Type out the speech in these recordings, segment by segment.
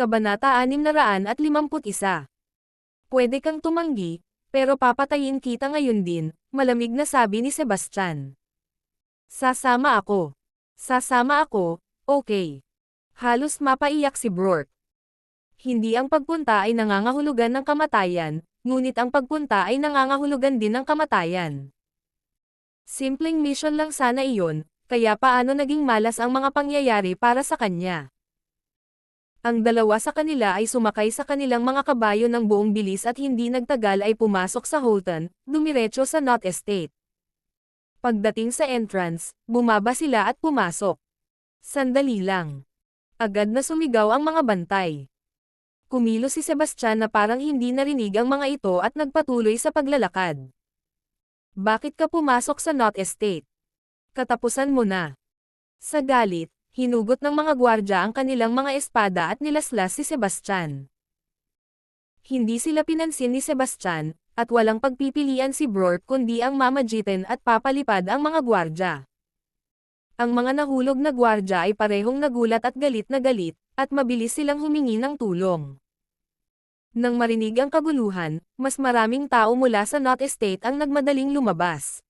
Kabanata 651. Pwede kang tumanggi, pero papatayin kita ngayon din, malamig na sabi ni Sebastian. Sasama ako. Sasama ako, okay. Halos mapaiyak si Brooke. Hindi ang pagpunta ay nangangahulugan ng kamatayan, ngunit ang pagpunta ay nangangahulugan din ng kamatayan. Simpleng mission lang sana iyon, kaya paano naging malas ang mga pangyayari para sa kanya. Ang dalawa sa kanila ay sumakay sa kanilang mga kabayo ng buong bilis at hindi nagtagal ay pumasok sa Holton, dumiretso sa Knott Estate. Pagdating sa entrance, bumaba sila at pumasok. Sandali lang. Agad na sumigaw ang mga bantay. Kumilo si Sebastian na parang hindi narinig ang mga ito at nagpatuloy sa paglalakad. Bakit ka pumasok sa Knott Estate? Katapusan mo na. Sa galit, hinugot ng mga gwardya ang kanilang mga espada at nilaslas si Sebastian. Hindi sila pinansin ni Sebastian, at walang pagpipilian si Brort kundi ang mamagitin at papalipad ang mga gwardya. Ang mga nahulog na gwardya ay parehong nagulat at galit na galit, at mabilis silang humingi ng tulong. Nang marinig ang kaguluhan, mas maraming tao mula sa Knott Estate ang nagmadaling lumabas.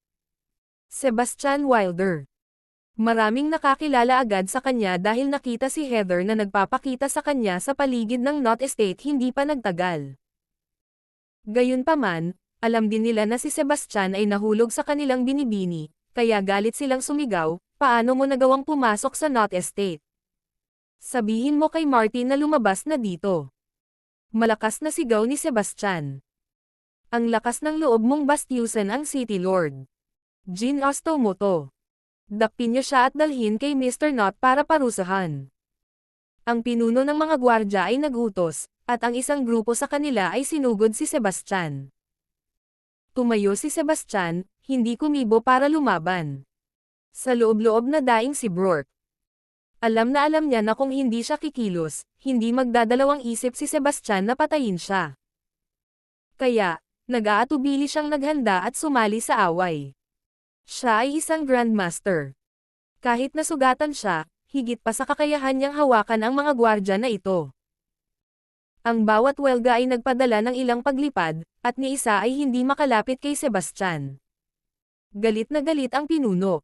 Sebastian Wilder Maraming nakakilala agad sa kanya dahil nakita si Heather na nagpapakita sa kanya sa paligid ng Knott Estate hindi pa nagtagal. Gayunpaman, alam din nila na si Sebastian ay nahulog sa kanilang binibini, kaya galit silang sumigaw, paano mo nagawang pumasok sa Knott Estate? Sabihin mo kay Martin na lumabas na dito. Malakas na sigaw ni Sebastian. Ang lakas ng loob mong bastyusan ang City Lord. Jean Ostomoto. Dakpin siya at dalhin kay Mr. Knott para parusahan. Ang pinuno ng mga gwardya ay nagutos, at ang isang grupo sa kanila ay sinugod si Sebastian. Tumayo si Sebastian, hindi kumibo para lumaban. Sa loob-loob na daing si Brooke. Alam na alam niya na kung hindi siya kikilos, hindi magdadalawang isip si Sebastian na patayin siya. Kaya, nag-aatubili siyang naghanda at sumali sa away. Siya ay isang Grandmaster. Kahit nasugatan siya, higit pa sa kakayahan niyang hawakan ang mga gwardya na ito. Ang bawat welga ay nagpadala ng ilang paglipad, at ni isa ay hindi makalapit kay Sebastian. Galit na galit ang pinuno.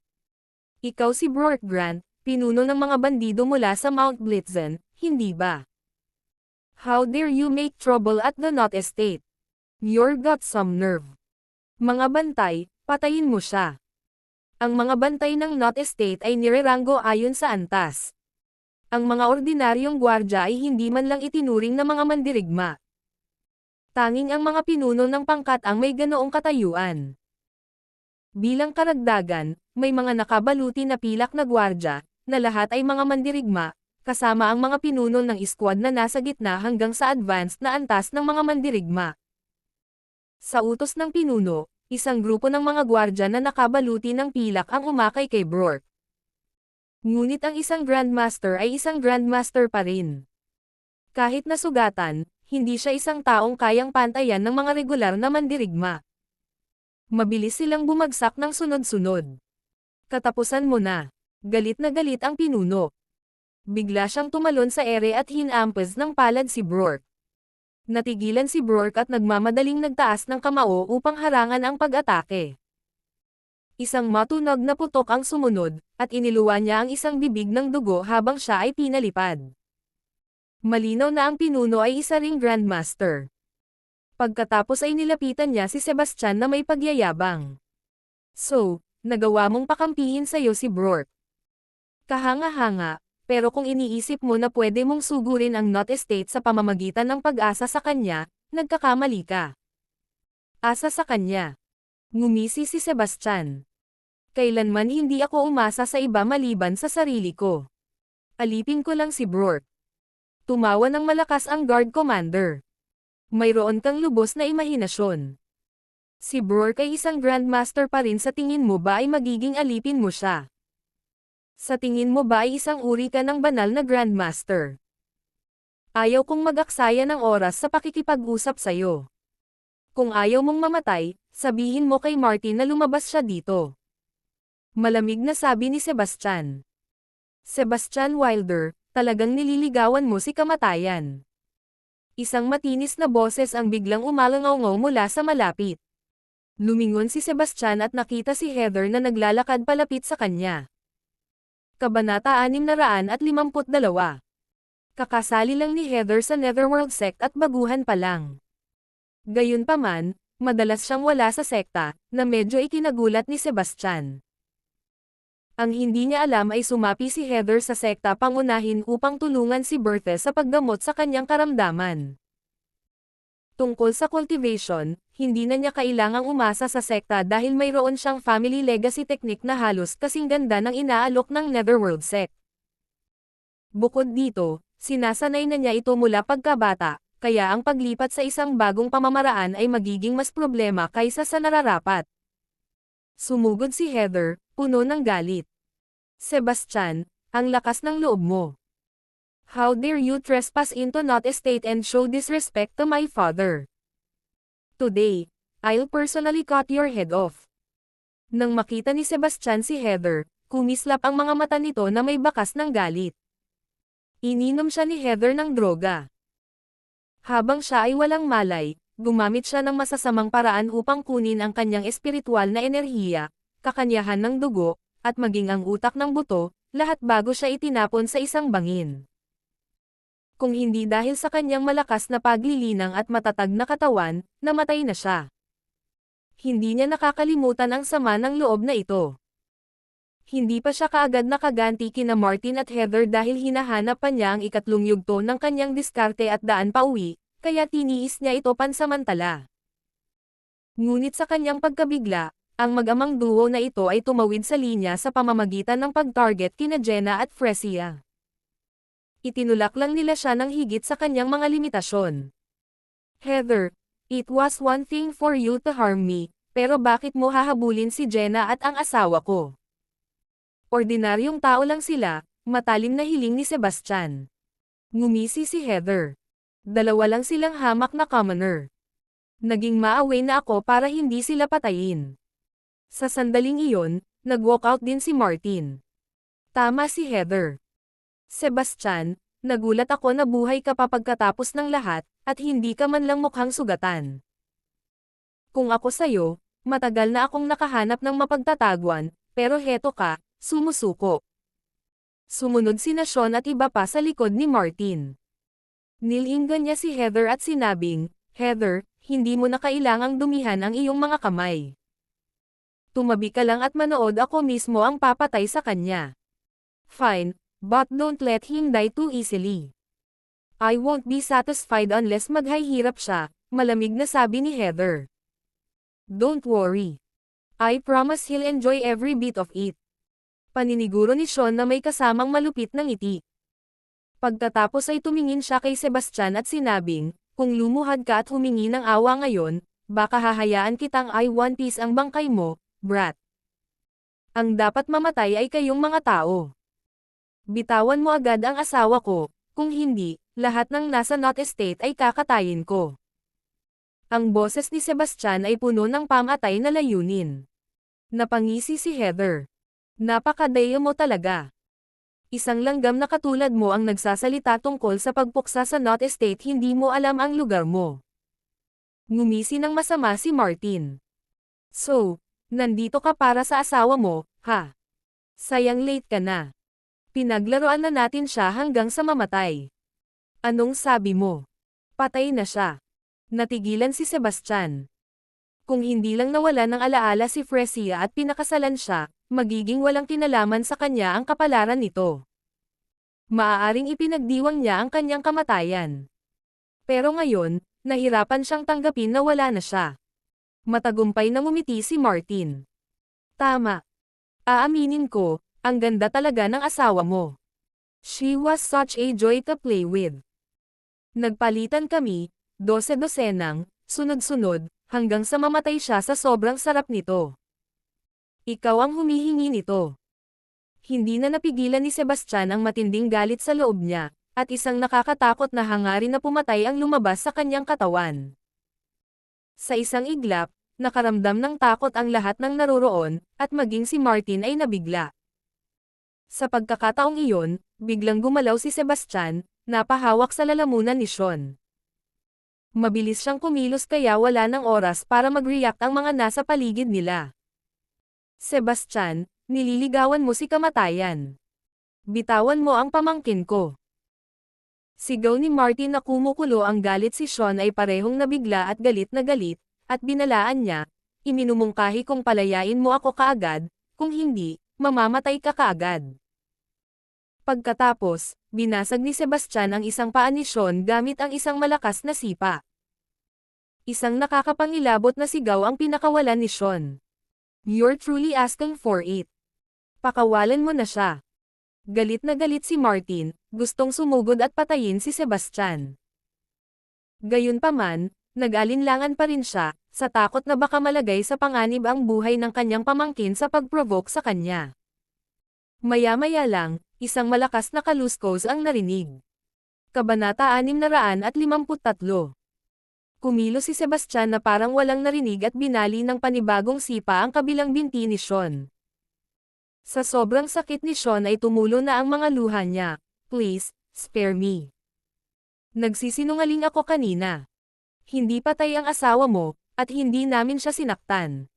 Ikaw si Brort Grant, pinuno ng mga bandido mula sa Mount Blitzen, hindi ba? How dare you make trouble at the Knot Estate? You're got some nerve. Mga bantay, patayin mo siya. Ang mga bantay ng Knot Estate ay nireranggo ayon sa antas. Ang mga ordinaryong gwardya ay hindi man lang itinuring na mga mandirigma. Tanging ang mga pinuno ng pangkat ang may ganoong katayuan. Bilang karagdagan, may mga nakabaluti na pilak na gwardya, na lahat ay mga mandirigma, kasama ang mga pinuno ng iskwad na nasa gitna hanggang sa advanced na antas ng mga mandirigma. Sa utos ng pinuno, isang grupo ng mga gwardya na nakabaluti ng pilak ang umakay kay Brork. Ngunit ang isang Grandmaster ay isang Grandmaster pa rin. Kahit nasugatan, hindi siya isang taong kayang pantayan ng mga regular na mandirigma. Mabilis silang bumagsak ng sunod-sunod. Katapusan mo na. Galit na galit ang pinuno. Bigla siyang tumalon sa ere at hinampes ng palad si Brork. Natigilan si Brork at nagmamadaling nagtaas ng kamao upang harangan ang pag-atake. Isang matunog na putok ang sumunod, at iniluwa niya ang isang bibig ng dugo habang siya ay pinalipad. Malinaw na ang pinuno ay isa ring Grandmaster. Pagkatapos ay nilapitan niya si Sebastian na may pagyayabang. So, nagawa mong pakampihin sa'yo si Brork. Kahanga-hanga, pero kung iniisip mo na pwede mong sugurin ang Knot Estate sa pamamagitan ng pag-asa sa kanya, nagkakamali ka. Asa sa kanya. Ngumisi si Sebastian. Kailanman hindi ako umasa sa iba maliban sa sarili ko. Alipin ko lang si Brork. Tumawa ng malakas ang guard commander. Mayroon kang lubos na imahinasyon. Si Brork ay isang grandmaster pa rin sa tingin mo ba ay magiging alipin mo siya? Sa tingin mo ba ay isang uri ka ng banal na Grandmaster? Ayaw kong mag-aksaya ng oras sa pakikipag-usap sa'yo. Kung ayaw mong mamatay, sabihin mo kay Martin na lumabas siya dito. Malamig na sabi ni Sebastian. Sebastian Wilder, Talagang nililigawan mo si kamatayan. Isang matinis na boses ang biglang umalangaw mula sa malapit. Lumingon si Sebastian at nakita si Heather na naglalakad palapit sa kanya. Kabanata 652 Kakasali lang ni Heather sa Netherworld sect at baguhan pa lang. Gayunpaman, madalas siyang wala sa sekta, na medyo ikinagulat ni Sebastian. Ang hindi niya alam ay sumapi si Heather sa sekta pangunahin upang tulungan si Berthe sa paggamot sa kanyang karamdaman. Tungkol sa cultivation, hindi na niya kailangang umasa sa sekta dahil mayroon siyang family legacy technique na halos kasing ganda ng inaalok ng Netherworld sect. Bukod dito, sinasanay na niya ito mula pagkabata, kaya ang paglipat sa isang bagong pamamaraan ay magiging mas problema kaysa sa nararapat. Sumugod si Heather, puno ng galit. Sebastian, ang lakas ng loob mo. How dare you trespass into not estate and show disrespect to my father? Today, I'll personally cut your head off. Nang makita ni Sebastian si Heather, kumislap ang mga mata nito na may bakas ng galit. Ininom siya ni Heather ng droga. Habang siya ay walang malay, gumamit siya ng masasamang paraan upang kunin ang kanyang espiritual na enerhiya, kakanyahan ng dugo, at maging ang utak ng buto, lahat bago siya itinapon sa isang bangin. Kung hindi dahil sa kanyang malakas na paglilinang at matatag na katawan, namatay na siya. Hindi niya nakakalimutan ang sama ng loob na ito. Hindi pa siya kaagad nakaganti kina Martin at Heather dahil hinahanap pa niya ang ikatlong yugto ng kanyang diskarte at daan pa uwi, kaya tiniis niya ito pansamantala. Ngunit sa kanyang pagkabigla, ang mag-amang duo na ito ay tumawid sa linya sa pamamagitan ng pag-target kina Jenna at Fresia. Itinulak lang nila siya ng higit sa kanyang mga limitasyon. Heather, it was one thing for you to harm me, pero bakit mo hahabulin si Jenna at ang asawa ko? Ordinaryong tao lang sila, matalim na hiling ni Sebastian. Ngumisi si Heather. Dalawa lang silang hamak na commoner. Naging maaway na ako para hindi sila patayin. Sa sandaling iyon, nag-walk out din si Martin. Tama si Heather. Sebastian, nagulat ako na buhay ka pa pagkatapos ng lahat, at hindi ka man lang mukhang sugatan. Kung ako sa'yo, matagal na akong nakahanap ng mapagtataguan, pero heto ka, Sumusuko. Sumunod si Sean at iba pa sa likod ni Martin. Nilinggan niya si Heather at sinabing, Heather, hindi mo na kailangang dumihan ang iyong mga kamay. Tumabi ka lang at manood ako mismo ang papatay sa kanya. Fine, but don't let him die too easily. I won't be satisfied unless maghahirap siya, malamig na sabi ni Heather. Don't worry. I promise he'll enjoy every bit of it paniniguro ni Sean na may kasamang malupit ng ngiti. Pagkatapos ay tumingin siya kay Sebastian at sinabing, kung lumuhad ka at humingi ng awa ngayon, baka hahayaan kitang I one piece ang bangkay mo, brat. Ang dapat mamatay ay kayong mga tao. Bitawan mo agad ang asawa ko, kung hindi, lahat ng nasa Not Estate ay kakatayin ko. Ang boses ni Sebastian ay puno ng pamatay na layunin. Napangisi si Heather. Napakadeyo mo talaga. Isang langgam na katulad mo ang nagsasalita tungkol sa pagpuksa sa Not Estate hindi mo alam ang lugar mo. Ngumisi ng masama si Martin. So, nandito ka para sa asawa mo, ha? Sayang late ka na. Pinaglaruan na natin siya hanggang sa mamatay. Anong sabi mo? Patay na siya. Natigilan si Sebastian. Kung hindi lang nawala ng alaala si Fresia at pinakasalan siya, magiging walang kinalaman sa kanya ang kapalaran nito. Maaaring ipinagdiwang niya ang kanyang kamatayan. Pero ngayon, nahirapan siyang tanggapin na wala na siya. Matagumpay na ngumiti si Martin. Tama. Aaminin ko, ang ganda talaga ng asawa mo. She was such a joy to play with. Nagpalitan kami, dose-dosenang, sunod-sunod, hanggang sa mamatay siya sa sobrang sarap nito. Ikaw ang humihingi nito. Hindi na napigilan ni Sebastian ang matinding galit sa loob niya, at isang nakakatakot na hangarin na pumatay ang lumabas sa kanyang katawan. Sa isang iglap, nakaramdam ng takot ang lahat ng naroroon, at maging si Martin ay nabigla. Sa pagkakataong iyon, biglang gumalaw si Sebastian, napahawak sa lalamunan ni Sean. Mabilis siyang kumilos kaya wala ng oras para mag-react ang mga nasa paligid nila. Sebastian, nililigawan mo si kamatayan. Bitawan mo ang pamangkin ko. Sigaw ni Martin na kumukulo ang galit si Sean ay parehong nabigla at galit na galit, at binalaan niya, iminumungkahi kung palayain mo ako kaagad, kung hindi, mamamatay ka kaagad. Pagkatapos, binasag ni Sebastian ang isang paa ni Sean gamit ang isang malakas na sipa. Isang nakakapangilabot na sigaw ang pinakawalan ni Sean. You're truly asking for it. Pakawalan mo na siya. Galit na galit si Martin, gustong sumugod at patayin si Sebastian. Gayunpaman, nag-alinlangan pa rin siya, sa takot na baka malagay sa panganib ang buhay ng kanyang pamangkin sa pag-provoke sa kanya. Maya-maya lang, isang malakas na kaluskos ang narinig. Kabanata 653 Kumilo si Sebastian na parang walang narinig at binali ng panibagong sipa ang kabilang binti ni Sean. Sa sobrang sakit ni Sean ay tumulo na ang mga luha niya. Please, spare me. Nagsisinungaling ako kanina. Hindi patay ang asawa mo, at hindi namin siya sinaktan.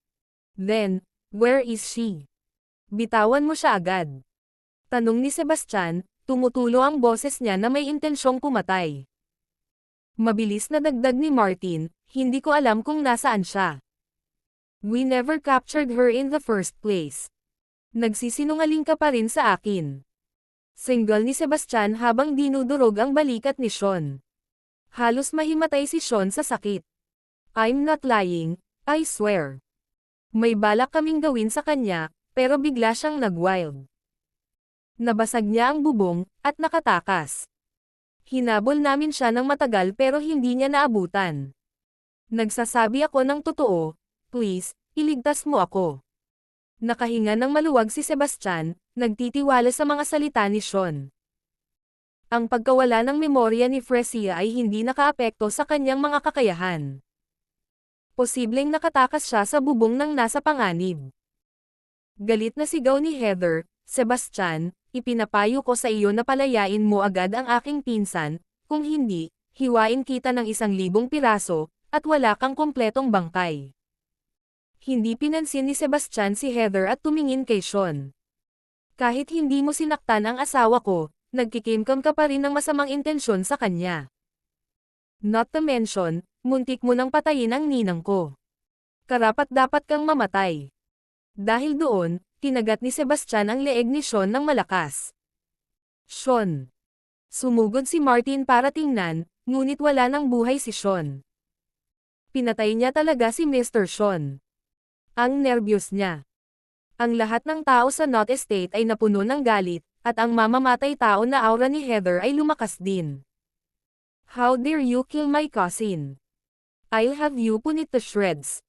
Then, where is she? Bitawan mo siya agad. Tanong ni Sebastian, tumutulo ang boses niya na may intensyong pumatay. Mabilis na dagdag ni Martin, hindi ko alam kung nasaan siya. We never captured her in the first place. Nagsisinungaling ka pa rin sa akin. Single ni Sebastian habang dinudurog ang balikat ni Sean. Halos mahimatay si Sean sa sakit. I'm not lying, I swear. May balak kaming gawin sa kanya, pero bigla siyang nag-wild. Nabasag niya ang bubong, at nakatakas. Hinabol namin siya ng matagal pero hindi niya naabutan. Nagsasabi ako ng totoo, please, iligtas mo ako. Nakahinga ng maluwag si Sebastian, nagtitiwala sa mga salita ni Sean. Ang pagkawala ng memorya ni Fresia ay hindi nakaapekto sa kanyang mga kakayahan. Posibleng nakatakas siya sa bubong ng nasa panganib. Galit na sigaw ni Heather, Sebastian, ipinapayo ko sa iyo na palayain mo agad ang aking pinsan, kung hindi, hiwain kita ng isang libong piraso, at wala kang kompletong bangkay. Hindi pinansin ni Sebastian si Heather at tumingin kay Sean. Kahit hindi mo sinaktan ang asawa ko, nagkikimkom ka pa rin ng masamang intensyon sa kanya. Not to mention, muntik mo nang patayin ang ninang ko. Karapat dapat kang mamatay. Dahil doon, tinagat ni Sebastian ang leeg ni Sean ng malakas. Sean. Sumugod si Martin para tingnan, ngunit wala nang buhay si Sean. Pinatay niya talaga si Mr. Sean. Ang nervyos niya. Ang lahat ng tao sa Knot Estate ay napuno ng galit, at ang mamamatay tao na aura ni Heather ay lumakas din. How dare you kill my cousin? I'll have you punit to shreds.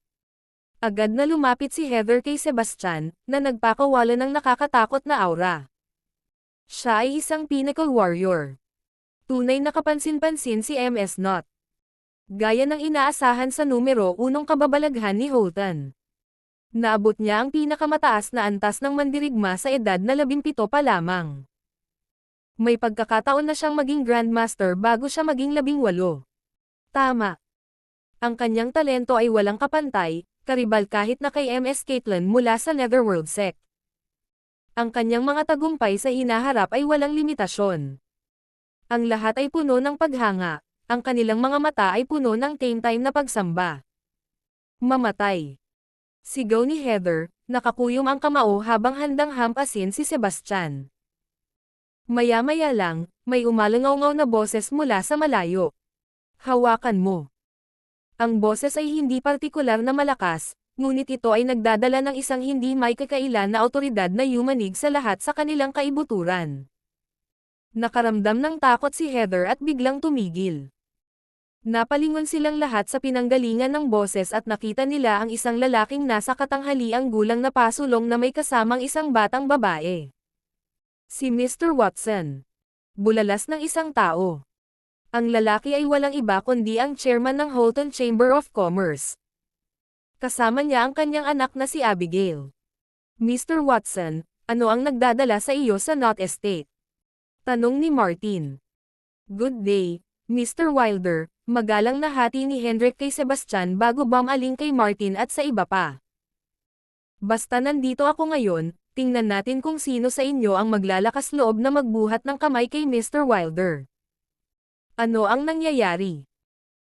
Agad na lumapit si Heather kay Sebastian, na nagpakawala ng nakakatakot na aura. Siya ay isang pinnacle warrior. Tunay na kapansin-pansin si MS Not. Gaya ng inaasahan sa numero unong kababalaghan ni Holton. Naabot niya ang pinakamataas na antas ng mandirigma sa edad na labimpito pa lamang. May pagkakataon na siyang maging Grandmaster bago siya maging labing walo. Tama. Ang kanyang talento ay walang kapantay, karibal kahit na kay MS Caitlyn mula sa Netherworld Sect. Ang kanyang mga tagumpay sa hinaharap ay walang limitasyon. Ang lahat ay puno ng paghanga, ang kanilang mga mata ay puno ng tame time na pagsamba. Mamatay. Sigaw ni Heather, nakakuyom ang kamao habang handang hampasin si Sebastian. Maya-maya lang, may umalangaw na boses mula sa malayo. Hawakan mo. Ang boses ay hindi partikular na malakas, ngunit ito ay nagdadala ng isang hindi may kakailan na autoridad na yumanig sa lahat sa kanilang kaibuturan. Nakaramdam ng takot si Heather at biglang tumigil. Napalingon silang lahat sa pinanggalingan ng boses at nakita nila ang isang lalaking nasa katanghaliang gulang na pasulong na may kasamang isang batang babae. Si Mr. Watson. Bulalas ng isang tao. Ang lalaki ay walang iba kundi ang chairman ng Holton Chamber of Commerce. Kasama niya ang kanyang anak na si Abigail. Mr. Watson, Ano ang nagdadala sa iyo sa Knot Estate? Tanong ni Martin. Good day, Mr. Wilder, magalang na hati ni Hendrik kay Sebastian bago bumaling kay Martin at sa iba pa. Basta nandito ako ngayon, tingnan natin kung sino sa inyo ang maglalakas loob na magbuhat ng kamay kay Mr. Wilder. Ano ang nangyayari?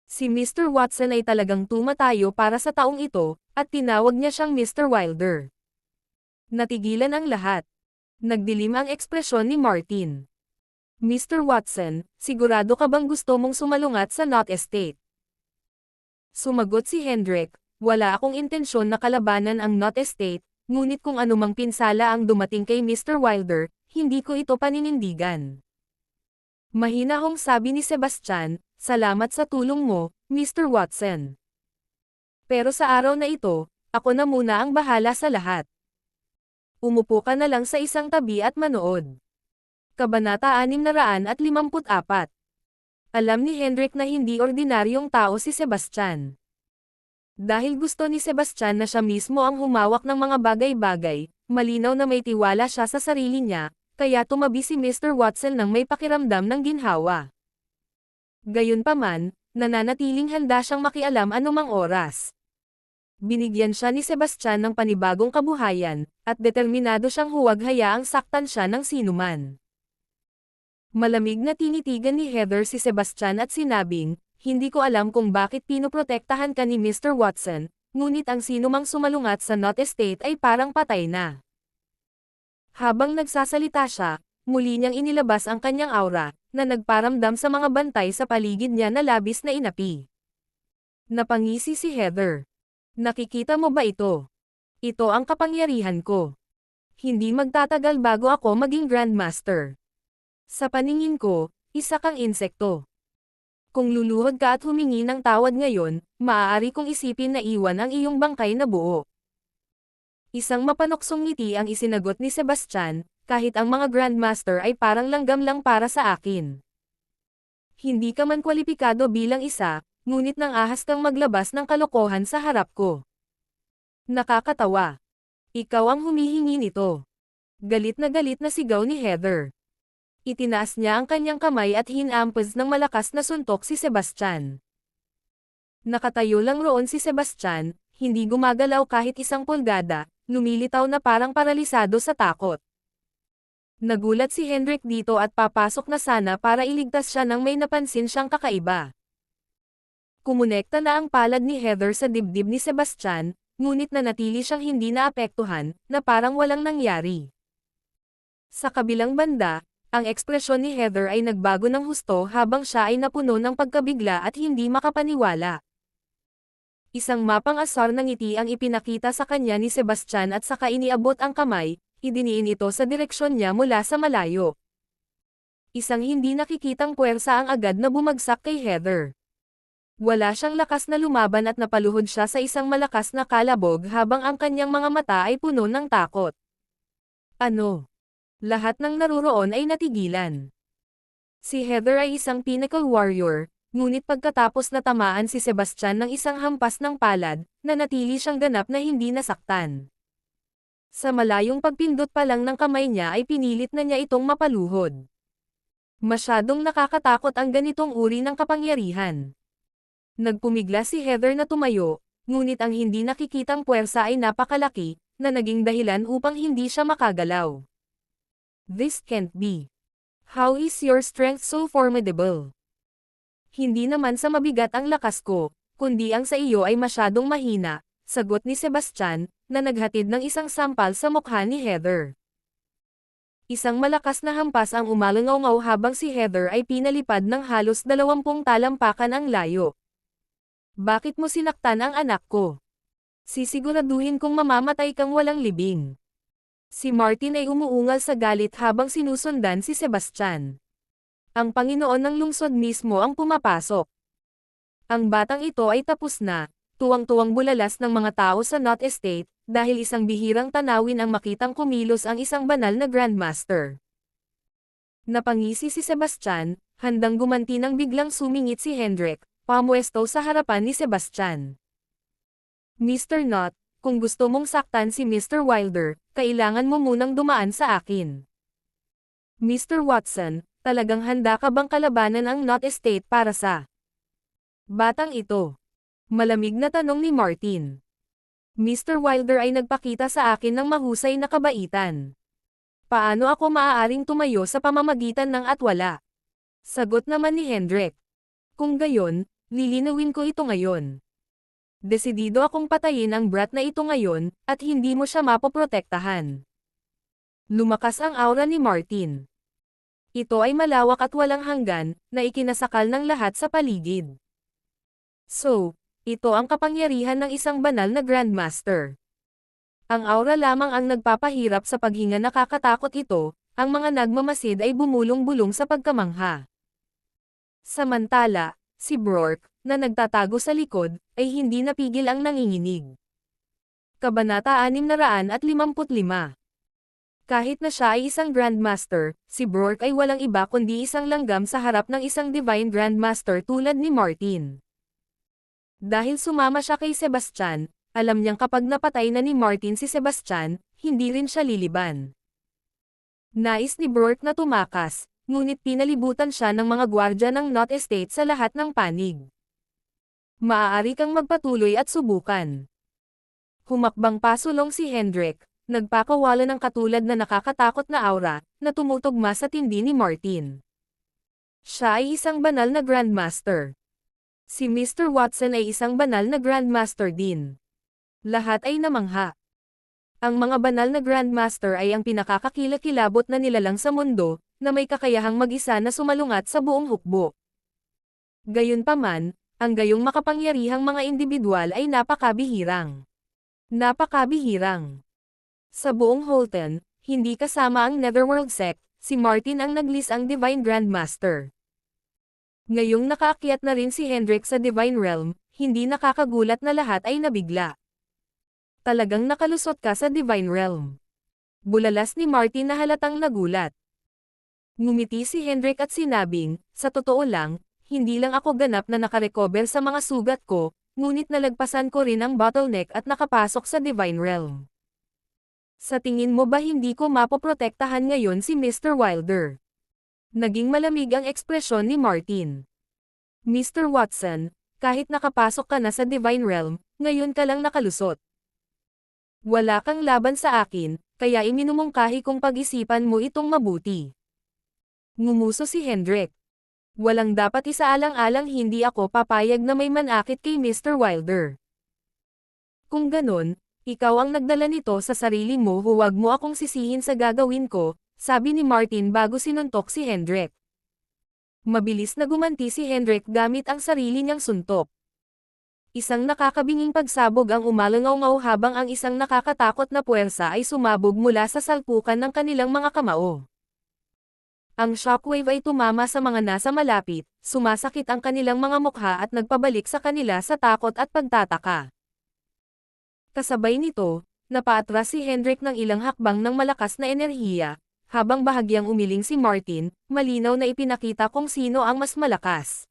Si Mr. Watson ay talagang tumatayo para sa taong ito, at tinawag niya siyang Mr. Wilder. Natigilan ang lahat. Nagdilim ang ekspresyon ni Martin. Mr. Watson, sigurado ka bang gusto mong sumalungat sa Knot Estate? Sumagot si Hendrik, wala akong intensyon na kalabanan ang Knot Estate, ngunit kung anumang pinsala ang dumating kay Mr. Wilder, hindi ko ito paninindigan. Mahinahong sabi ni Sebastian, salamat sa tulong mo, Mr. Watson. Pero sa araw na ito, ako na muna ang bahala sa lahat. Umupo ka na lang sa isang tabi at manood. Kabanata 654 Alam ni Hendrik na hindi ordinaryong tao si Sebastian. Dahil gusto ni Sebastian na siya mismo ang humawak ng mga bagay-bagay, malinaw na may tiwala siya sa sarili niya, kaya tumabi si Mr. Watson nang may pakiramdam ng ginhawa. Gayunpaman, nananatiling handa siyang makialam anumang oras. Binigyan siya ni Sebastian ng panibagong kabuhayan, at determinado siyang huwag hayaang saktan siya ng sinuman. Malamig na tinitigan ni Heather si Sebastian at sinabing, hindi ko alam kung bakit pinoprotektahan ka ni Mr. Watson, ngunit ang sinumang sumalungat sa Knot Estate ay parang patay na. Habang nagsasalita siya, muli niyang inilabas ang kanyang aura, na nagparamdam sa mga bantay sa paligid niya na labis na inapi. Napangisi si Heather. Nakikita mo ba ito? Ito ang kapangyarihan ko. Hindi magtatagal bago ako maging Grandmaster. Sa paningin ko, isa kang insekto. Kung luluhod ka at humingi ng tawad ngayon, maaari kong isipin na iwan ang iyong bangkay na buo. Isang mapanoksong ngiti ang isinagot ni Sebastian, kahit ang mga Grandmaster ay parang langgam lang para sa akin. Hindi ka man kwalipikado bilang isa, ngunit nang ahas kang maglabas ng kalokohan sa harap ko. Nakakatawa. Ikaw ang humihingi nito. Galit na galit na sigaw ni Heather. Itinaas niya ang kanyang kamay at hinampaz ng malakas na suntok si Sebastian. Nakatayo lang roon si Sebastian, hindi gumagalaw kahit isang pulgada, lumilitaw na parang paralisado sa takot. Nagulat si Hendrik dito at papasok na sana para iligtas siya nang may napansin siyang kakaiba. Kumonekta na ang palad ni Heather sa dibdib ni Sebastian, ngunit nanatili siyang hindi naapektuhan, na parang walang nangyari. Sa kabilang banda, ang ekspresyon ni Heather ay nagbago ng husto habang siya ay napuno ng pagkabigla at hindi makapaniwala. Isang mapang asar ng ngiti ang ipinakita sa kanya ni Sebastian at saka iniabot ang kamay, idiniin ito sa direksyon niya mula sa malayo. Isang hindi nakikitang puwersa ang agad na bumagsak kay Heather. Wala siyang lakas na lumaban at napaluhod siya sa isang malakas na kalabog habang ang kanyang mga mata ay puno ng takot. Ano? Lahat ng naruroon ay natigilan. Si Heather ay isang pinnacle warrior, ngunit pagkatapos na tamaan si Sebastian ng isang hampas ng palad, nanatili siyang ganap na hindi nasaktan. Sa malayong pagpindot pa lang ng kamay niya ay pinilit na niya itong mapaluhod. Masyadong nakakatakot ang ganitong uri ng kapangyarihan. Nagpumigla si Heather na tumayo, ngunit ang hindi nakikitang puwersa ay napakalaki, na naging dahilan upang hindi siya makagalaw. This can't be. How is your strength so formidable? Hindi naman sa mabigat ang lakas ko, kundi ang sa iyo ay masyadong mahina, sagot ni Sebastian, na naghatid ng isang sampal sa mukha ni Heather. Isang malakas na hampas ang umalangaw habang si Heather ay pinalipad ng halos dalawampung talampakan ang layo. Bakit mo sinaktan ang anak ko? Sisiguraduhin kong mamamatay kang walang libing. Si Martin ay umuungal sa galit habang sinusundan si Sebastian. Ang Panginoon ng lungsod mismo ang pumapasok. Ang batang ito ay tapos na, tuwang-tuwang bulalas ng mga tao sa Knot Estate, dahil isang bihirang tanawin ang makitang kumilos ang isang banal na Grandmaster. Napangisi si Sebastian, handang gumanti ng biglang sumingit si Hendrik, pamwesto sa harapan ni Sebastian. Mr. Knot, kung gusto mong saktan si Mr. Wilder, kailangan mo munang dumaan sa akin. Mr. Watson, talagang handa ka bang kalabanan ang Knot Estate para sa batang ito? Malamig na tanong ni Martin. Mr. Wilder ay nagpakita sa akin ng mahusay na kabaitan. Paano ako maaaring tumayo sa pamamagitan ng atwala? Sagot naman ni Hendrik. Kung gayon, lilinawin ko ito ngayon. Desidido akong patayin ang brat na ito ngayon, at hindi mo siya mapoprotektahan. Lumakas ang aura ni Martin. Ito ay malawak at walang hanggan, na ikinasakal ng lahat sa paligid. So, ito ang kapangyarihan ng isang banal na Grandmaster. Ang aura lamang ang nagpapahirap sa paghinga nakakatakot ito, ang mga nagmamasid ay bumulong-bulong sa pagkamangha. Samantala, si Brork, na nagtatago sa likod, ay hindi napigil ang nanginginig. Kabanata 655 Kahit na siya ay isang Grandmaster, si Brork ay walang iba kundi isang langgam sa harap ng isang Divine Grandmaster tulad ni Martin. Dahil sumama siya kay Sebastian, alam niyang kapag napatay na ni Martin si Sebastian, hindi rin siya liliban. Nais ni Brork na tumakas, ngunit pinalibutan siya ng mga gwardya ng Knot Estate sa lahat ng panig. Maaari kang magpatuloy at subukan. Humakbang pasulong si Hendrik, nagpakawala ng katulad na nakakatakot na aura, na tumutugma sa tindi ni Martin. Siya ay isang banal na Grandmaster. Si Mr. Watson ay isang banal na Grandmaster din. Lahat ay namangha. Ang mga banal na Grandmaster ay ang pinakakakilakilabot na nilalang sa mundo, na may kakayahang mag-isa na sumalungat sa buong hukbo. Gayunpaman, ang gayong makapangyarihang mga individual ay napakabihirang. Napakabihirang. Sa buong Holton, hindi kasama ang Netherworld Sect, si Martin ang naglis ang Divine Grandmaster. Ngayong nakaakyat na rin si Hendrik sa Divine Realm, hindi nakakagulat na lahat ay nabigla. Talagang nakalusot ka sa Divine Realm. Bulalas ni Martin na halatang nagulat. Ngumiti si Hendrik at sinabing, sa totoo lang, hindi lang ako ganap na nakarecover sa mga sugat ko, ngunit nalagpasan ko rin ang bottleneck at nakapasok sa Divine Realm. Sa tingin mo ba hindi ko mapoprotektahan ngayon si Mr. Wilder? Naging malamig ang ekspresyon ni Martin. Mr. Watson, kahit nakapasok ka na sa Divine Realm, ngayon ka lang nakalusot. Wala kang laban sa akin, kaya iminumungkahi kong pag-isipan mo itong mabuti. Ngumuso si Hendrik. Walang dapat isaalang-alang hindi ako papayag na may manakit kay Mr. Wilder. Kung ganon, ikaw ang nagdala nito sa sarili mo huwag mo akong sisihin sa gagawin ko, sabi ni Martin bago sinuntok si Hendrik. Mabilis na gumanti si Hendrik gamit ang sarili niyang suntok. Isang nakakabinging pagsabog ang umalangaw habang ang isang nakakatakot na puwersa ay sumabog mula sa salpukan ng kanilang mga kamao. Ang shockwave ay tumama sa mga nasa malapit, sumasakit ang kanilang mga mukha at nagpabalik sa kanila sa takot at pagtataka. Kasabay nito, napaatras si Hendrik ng ilang hakbang ng malakas na enerhiya, habang bahagyang umiling si Martin, malinaw na ipinakita kung sino ang mas malakas.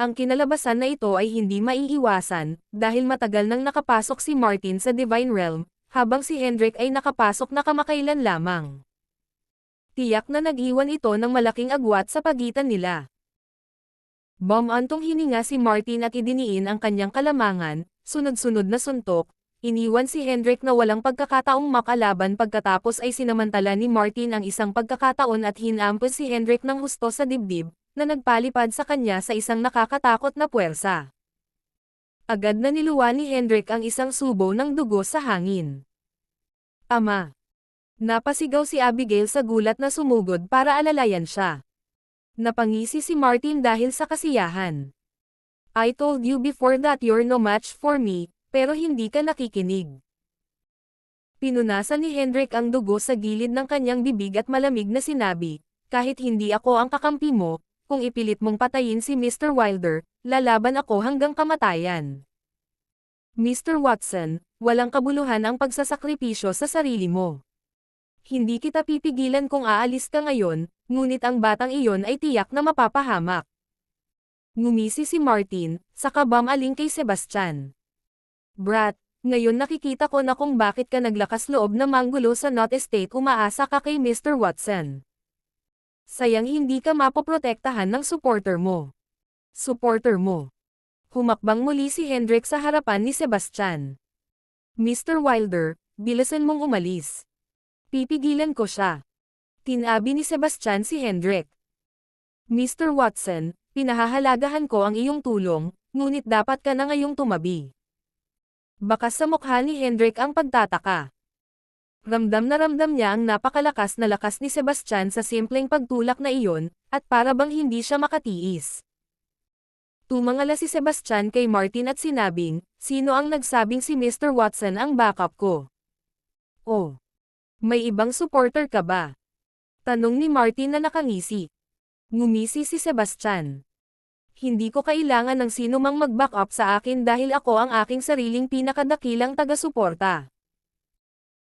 Ang kinalabasan na ito ay hindi maiiwasan, dahil matagal nang nakapasok si Martin sa Divine Realm, habang si Hendrik ay nakapasok na kamakailan lamang. Tiyak na nag-iwan ito ng malaking agwat sa pagitan nila. Bomantong hininga si Martin at idiniin ang kanyang kalamangan, sunod-sunod na suntok, Iniwan si Hendrik na walang pagkakataong makalaban pagkatapos ay sinamantala ni Martin ang isang pagkakataon at hinampos si Hendrik ng husto sa dibdib, na nagpalipad sa kanya sa isang nakakatakot na puwersa. Agad na niluwa ni Hendrik ang isang subo ng dugo sa hangin. Ama! Napasigaw si Abigail sa gulat na sumugod para alalayan siya. Napangisi si Martin dahil sa kasiyahan. I told you before that you're no match for me, pero hindi ka nakikinig. Pinunasan ni Hendrik ang dugo sa gilid ng kanyang bibig at malamig na sinabi, kahit hindi ako ang kakampi mo, kung ipilit mong patayin si Mr. Wilder, lalaban ako hanggang kamatayan. Mr. Watson, walang kabuluhan ang pagsasakripisyo sa sarili mo. Hindi kita pipigilan kung aalis ka ngayon, ngunit ang batang iyon ay tiyak na mapapahamak. Ngumisi si Martin, sa kabam aling kay Sebastian. Brat, Ngayon nakikita ko na kung bakit ka naglakas loob na manggulo sa Not Estate umaasa ka kay Mr. Watson. Sayang hindi ka mapoprotektahan ng supporter mo. Supporter mo. Humakbang muli si Hendrik sa harapan ni Sebastian. Mr. Wilder, bilasan mong umalis. Pipigilan ko siya. Tinabi ni Sebastian si Hendrik. Mr. Watson, pinahahalagahan ko ang iyong tulong, ngunit dapat ka na ngayong tumabi. Baka sa mukha ni Hendrik ang pagtataka. Ramdam na ramdam niya ang napakalakas na lakas ni Sebastian sa simpleng pagtulak na iyon, at para bang hindi siya makatiis. Tumangala si Sebastian kay Martin at sinabing, sino ang nagsabing si Mr. Watson ang backup ko? Oh. May ibang supporter ka ba? Tanong ni Martin na nakangisi. Ngumisi si Sebastian. Hindi ko kailangan ng sino mang mag-back up sa akin dahil ako ang aking sariling pinakadakilang taga-suporta.